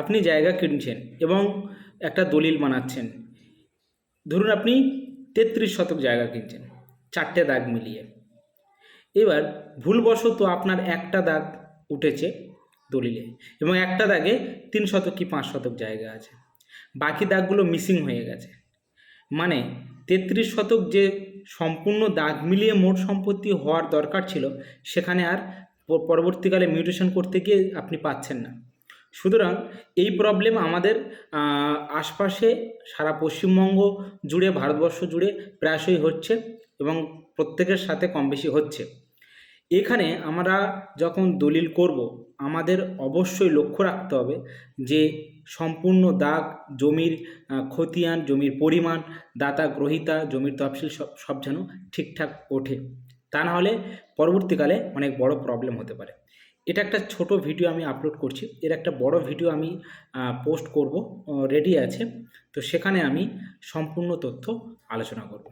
আপনি জায়গা কিনছেন এবং একটা দলিল বানাচ্ছেন। ধরুন আপনি তেত্রিশ শতক জায়গা কিনছেন, চারটে দাগ মিলিয়ে। এবার ভুলবশত আপনার একটা দাগ উঠেছে দলিলে এবং একটা দাগে তিন শতক কি পাঁচ শতক জায়গা আছে। বাকি দাগগুলো মিসিং হয়ে গেছে। মানে তেত্রিশ শতক যে সম্পূর্ণ দাগ মিলিয়ে মোট সম্পত্তি হওয়ার দরকার ছিল, সেখানে আর পরবর্তীকালে মিউটেশন করতে গিয়ে আপনি পাচ্ছেন না। সুতরাং এই প্রবলেম আমাদের আশপাশে সারা পশ্চিমবঙ্গ জুড়ে ভারতবর্ষ জুড়ে প্রায়শই হচ্ছে এবং প্রত্যেকের সাথে কম বেশি হচ্ছে। এখানে আমরা যখন দলিল করব আমাদের অবশ্যই লক্ষ্য রাখতে হবে যে সম্পূর্ণ দাগ জমির আহ, খতিয়ান জমির পরিমাণ দাতা গ্রহিতা জমির তফসিল সব সব যেন ঠিকঠাক ওঠে। তা না হলে পরবর্তীকালে অনেক বড় প্রবলেম হতে পারে। এটা একটা ছোট ভিডিও আমি আপলোড করছি। এর একটা বড় ভিডিও আমি পোস্ট করব রেডি আছে। তো সেখানে আমি সম্পূর্ণ তথ্য আলোচনা করব।